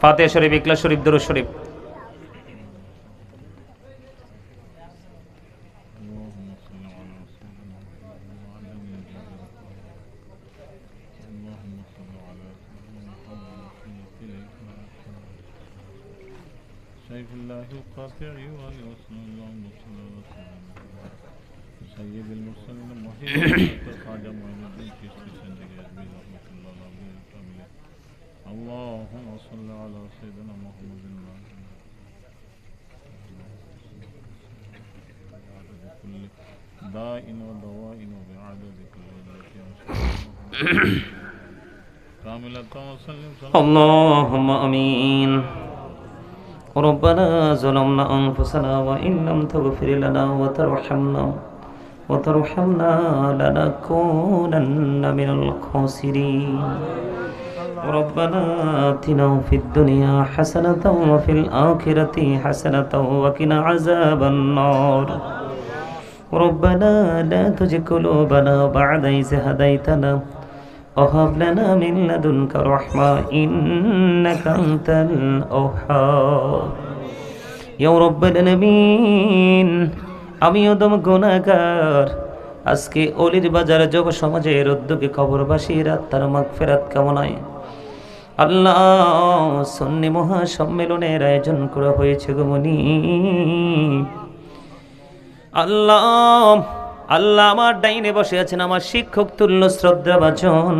ফাতে শরীফ ইকলা শরীফ দরুদ শরীফ اللهم صل على سيدنا محمد وعلى آله اللهم صل على سيدنا محمد وسلم إليك سيف الله القاطع والوصل اللهم صل على سيدنا سيد المرسلين محمد خادم معين الدين كشف سندق أجمل رحمة الله العظيم الكامل اللهم صل على سيدنا محمد داء ودواء وبعدد كل التي كاملة اللهم آمين. ربنا ظلمنا أنفسنا وإن لم تغفر لنا وترحمنا وترحمنا لنكونن من الخاسرين. ربنا آتنا في الدنيا حسنة وفي الآخرة حسنة وقنا عذاب النار ربنا لا تزغ قلوبنا بعد إذ هديتنا وهب لنا من لدنك رحمة إنك أنت الوهاب يا رب العالمين আমি ওদম গুণাগার আজকে অলির বাজার যুব সমাজের উদ্যোগে খবরবাসীর আত্মার মাগ ফেরাত কামনায় আল্লাহ, সন্নি মহা সম্মেলনের আয়োজন করা হয়েছে গমনি আল্লাহ আল্লাহ আমার ডাইনে বসে আছেন, আমার শিক্ষক তুল্য শ্রদ্ধা বাচন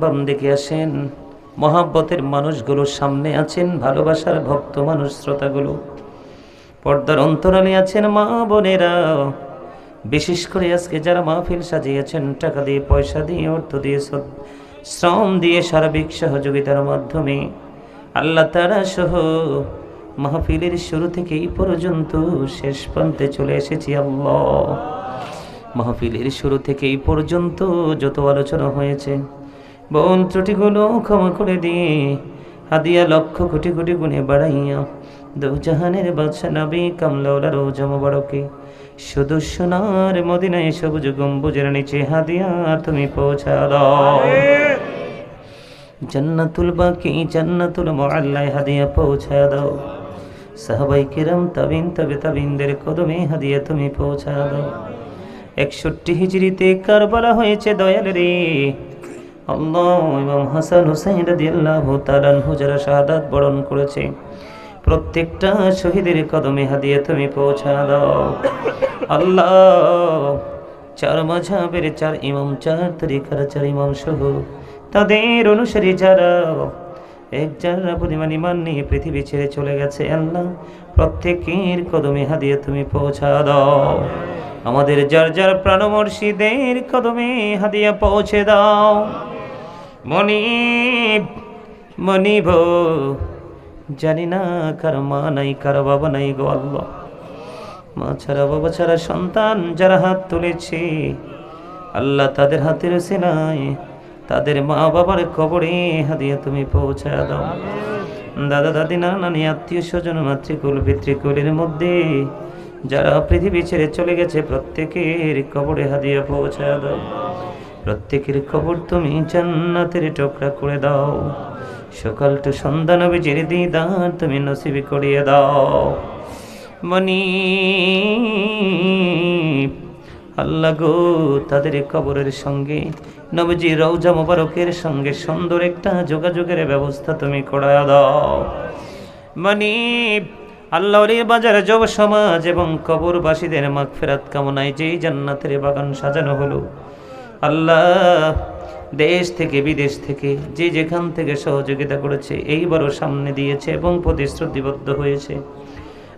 বাম দিকে আসেন। মহাব্বতের মানুষগুলো সামনে আছেন, ভালোবাসার ভক্ত মানুষ শ্রোতাগুলো। পর্দার অন্তরালে আছেন মা বোনেরা। বিশেষ করে আজকে যারা মাহফিল সাজিয়েছেন, টাকা দিয়ে, পয়সা দিয়ে, অর্থ দিয়ে শ্রম দিয়ে সার্বিক সহযোগিতার মাধ্যমে আল্লাহ তারা সহ মাহফিলের শুরু থেকে এই পর্যন্ত শেষ প্রান্তে চলে এসেছি আল্লাহ। মাহফিলের শুরু থেকে এই পর্যন্ত যত আলোচনা হয়েছে, বোন ত্রুটিগুলো ক্ষমা করে দিয়ে হাদিয়া লক্ষ কোটি কোটি গুণে বাড়াইয়া দৌজাহানের বাদশা নবী কামলাউলা রোজা মোবারকে শুধু সোনার মদিনায় সবুজ গম্বুজের নিচে হাদিয়া তুমি পৌঁছা দাও জান্নাতুল বাকি, জান্নাতুল মুআল্লায় হাদিয়া পৌঁছা দাও। সাহাবাই কিরাম, তাবিন, তবে তাবিনদের কদমে হাদিয়া তুমি পৌঁছা দাও। একষট্টি হিজড়িতে কারবালা হয়েছে দয়াল রে। আল্লাহ, ইমাম হাসান হুসাইন রাদিয়াল্লাহু তাআলা হুজরা শাহাদাত বরণ করেছে, প্রত্যেকটা শহীদের কদমে হাদিয়া তুমি পৌঁছা দাও। আল্লাহ চার মাঝাবের চার ইমাম, চার তরিকার চার ইমাম সহ। তাদের অনুসারী যারা, এক যারা পরিমাণ ইমান নিয়ে পৃথিবী ছেড়ে চলে গেছে, আল্লাহ প্রত্যেকের কদমে হাদিয়া তুমি পৌঁছা দাও। আমাদের যার যার প্রাণমর্ষীদের কদমে হাদিয়া পৌঁছে দাও। মনিব মনিব, জানি না কার মা নাই, কার বাবা নাই গো আল্লাহ। মা ছাড়া বাবা ছাড়া সন্তান যারা হাত তুলেছে আল্লাহ তাদের হাতের সেনায় তাদের মা বাবার কবরে হাদিয়া তুমি পৌঁছা দাও। দাদা দাদি নানা নানি আত্মীয় স্বজন মাতৃকুল পিতৃকুলের মধ্যে যারা পৃথিবী ছেড়ে চলে গেছে প্রত্যেকের কবরে হাদিয়া পৌঁছা দাও। প্রত্যেকের খবর তুমি জান্নাতের টুকরা করে দাও। সকাল টু সন্ধ্যা নবীজির দিদার তুমি নসিবি করিয়ে দাও। মনি। আল্লাহ গো, তাদের কবরের সঙ্গে, নবজি রৌজা মোবারকের সঙ্গে সুন্দর একটা যোগাযোগের ব্যবস্থা তুমি করা দাও। মানে আল্লাহর এই বাজারে যুব সমাজ এবং কবরবাসীদের মাগফিরাত কামনায় যেই জান্নাতের বাগান সাজানো হলো, আল্লাহ দেশ থেকে বিদেশ থেকে যে যেখান থেকে সহযোগিতা করেছে, এইবারও সামনে দিয়েছে এবং প্রতিশ্রুতিবদ্ধ হয়েছে।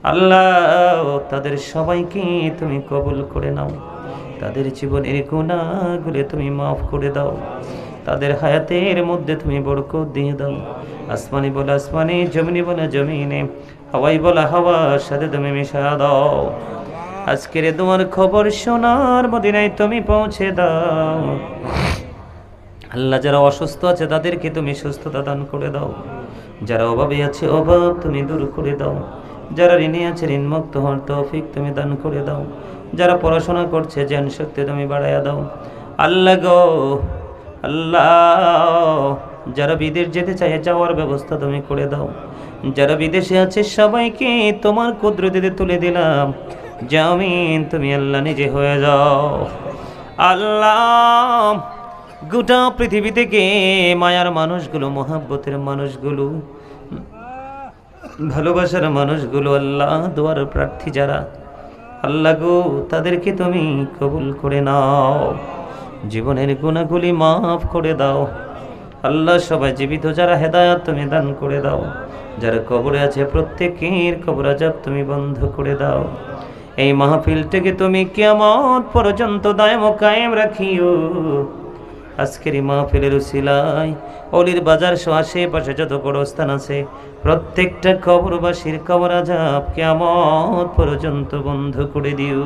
আল্লাহ, তাদের সবাইকে তুমি কবুল করে নাও। তাদের জীবনের গুণাগুলো তুমি মাফ করে দাও। তাদের হায়াতের মধ্যে তুমি বরকত দিয়ে দাও। আসমানি বলে, আসমানি, জমিনি বলে, জমিনে। হাওয়াই বলা, হাওয়ার সাথে তুমি মিশা দাও। আজকের তোমার খবর শোনার মদিনায় তুমি পৌঁছে দাও। আল্লাহ যারা অসুস্থ আছে, তাদেরকে তুমি সুস্থতা দান করে দাও। যারা অভাবে আছে, অভাব তুমি দূর করে দাও। যারা ঋণে আছে ঋণমুক্ত হওয়ার তৌফিক তুমি দান করে দাও। যারা পড়াশোনা করছে, জ্ঞান শক্তি তুমি বাড়াইয়া দাও। আল্লাহ গো, আল্লাহ, যারা বিদেশ যেতে চায়, যাওয়ার ব্যবস্থা তুমি করে দাও। যারা বিদেশে আছে, সবাইকে তোমার কুদরতিতে তুলে দিলাম। জামিন, তুমি আল্লাহ নিজে হয়ে যাও। আল্লাহ, গোটা পৃথিবী থেকে মায়ার মানুষগুলো, মহাব্বতের মানুষগুলো ভালোবাসার মানুষগুলো আল্লাহ দোয়ার প্রার্থী যারা, আল্লাহ গো, তাদেরকে তুমি কবুল করে নাও। জীবনের গুণাগুলি মাফ করে দাও। আল্লাহ সবাই জীবিত, যারা হেদায়াত তুমি দান করে দাও। যারা কবরে আছে প্রত্যেকের কবর আজাব তুমি বন্ধ করে দাও। এই মাহফিলটাকে তুমি কেমন পর্যন্ত দায়ম কায়েম রাখিও। আজকের এই মাহফিলের উসিলায়, অলির বাজার সহ আশেপাশে যত বড় স্থান আছে প্রত্যেকটা কবরবাসীর কবর আজাব কেমন পর্যন্ত বন্ধ করে দিও।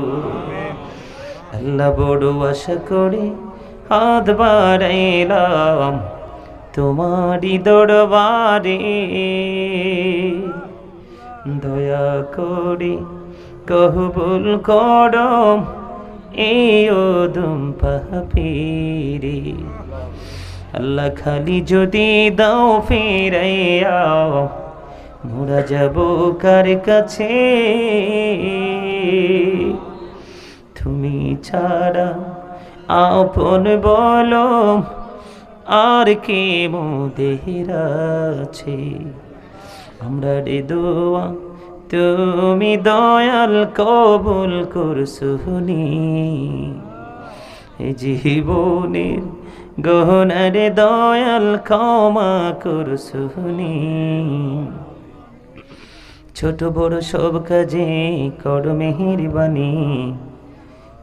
আল্লাহ বড় আশা করে হাত বাড়াইলাম তোমারই দরবারে। দয়া করে কহবুল করম এই ওদম পাপিরে। আল্লাহ খালি যদি দাও ফিরাইয়া মোরা যাব কার কাছে? তুমি ছাড়া আপন বলো আর কে মোদের আছে। আমরা রে দোয়া, তুমি দয়াল কবুল করছুনি জীবনের গহনারে দয়াল ক্ষমা করছুনি ছোট বড় সব কাজে কর মেহেরবানি।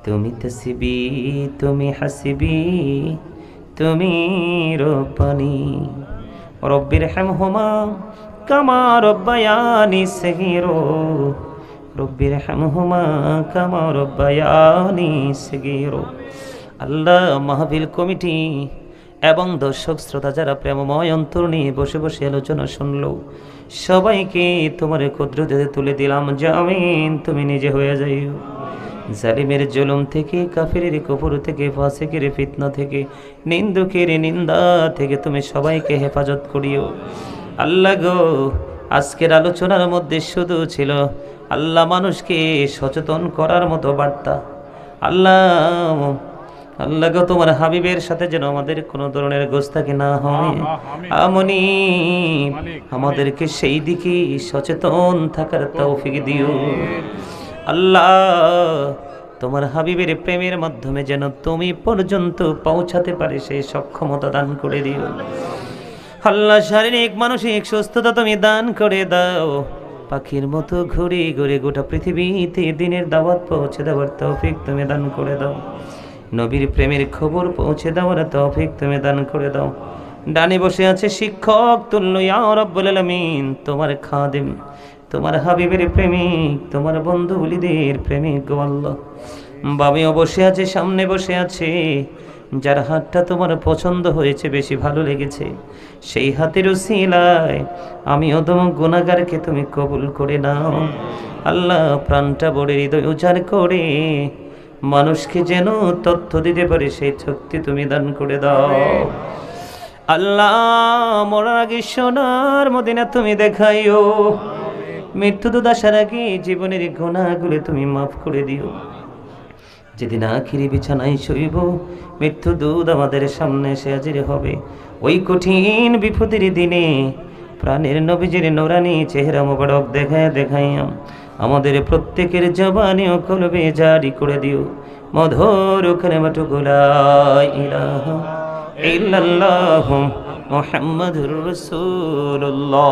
তুমি তসবি, তুমি হাসিবি, তুমি রব্বানি। রব্বির হেম হোমা কামা রব্বায়ানি সগিরো। রব্বির হেম হোমা কামা রব্বায়ানি সগিরো। আল্লাহ মাহফিল কমিটি এবং দর্শক, শ্রোতা যারা প্রেমময় অন্তর নিয়ে বসে বসে আলোচনা শুনলো, সবাইকে তোমার কুদরতে তুলে দিলাম জামিন, তুমি নিজে হয়ে যাইও। জালিমের জুলুম থেকে, কাফেরের কপুর থেকে, ফাসেকের ফিতনা থেকে, নিন্দুকের নিন্দা থেকে তুমি সবাইকে হেফাজত করিও। আল্লাহ গো, আজকের আলোচনার মধ্যে শুধু ছিল আল্লাহ মানুষকে সচেতন করার মতো বার্তা। আল্লাহ আল্লাহ গো তোমার হাবিবের সাথে যেন আমাদের কোনো ধরনের গোস্তাকি না হয়। আমনি। আমাদেরকে সেই দিকে সচেতন থাকার তৌফিক দিও। আল্লাহ তোমার হাবিবের প্রেমের মাধ্যমে যেন তুমি পর্যন্ত পৌঁছাতে পারে সেই সক্ষমতা দান করে দিও। আল্লাহ শারীরিক মানসিক সুস্থতা তুমি দান করে দাও। পাখির মতো ঘুরে ঘুরে গোটা পৃথিবীতে দিনের দাওয়াত পৌঁছে দেওয়ার তৌফিক তুমি দান করে দাও। নবীর প্রেমের খবর পৌঁছে দেওয়ার তৌফিক তুমি দান করে দাও। ডানে বসে আছে শিক্ষক তুল্য তোমার খাদিম, তোমার হাবিবের প্রেমিক, তোমার বন্ধু বলিদের প্রেমিক গো আল্লাহ। বামিও বসে আছে, সামনে বসে আছে। যার হাতটা তোমার পছন্দ হয়েছে, বেশি ভালো লেগেছে, সেই হাতেরও উসিলায় আমি অদম গুণাগারকে তুমি কবুল করে নাও। আল্লাহ প্রাণটা বড়ে হৃদয় উজাড় করে মানুষকে যেন তথ্য দিতে পারে, সেই শক্তি তুমি দান করে দাও। আল্লাহ মরার আগে সোনার মদিনা তুমি দেখাইও। মৃত্যু তো আসার আগে জীবনের গুণাগুলো তুমি মাফ করে দিও। যেদিন আখিরি বিছানায় শৈব মৃত্যু দুধ আমাদের সামনে এসে হাজির হবে। ওই কঠিন বিপদের দিনে প্রাণের নবীজির নোরানি চেহারা মোবারক দেখায় দেখাইয়াম। আমাদের প্রত্যেকের জবানি ও কলবে জারি করে দিও। মধুর ওখানে মাটুকুলা গোলাই ইল্লাল্লাহু মোহাম্মদুর রাসূলুল্লাহ।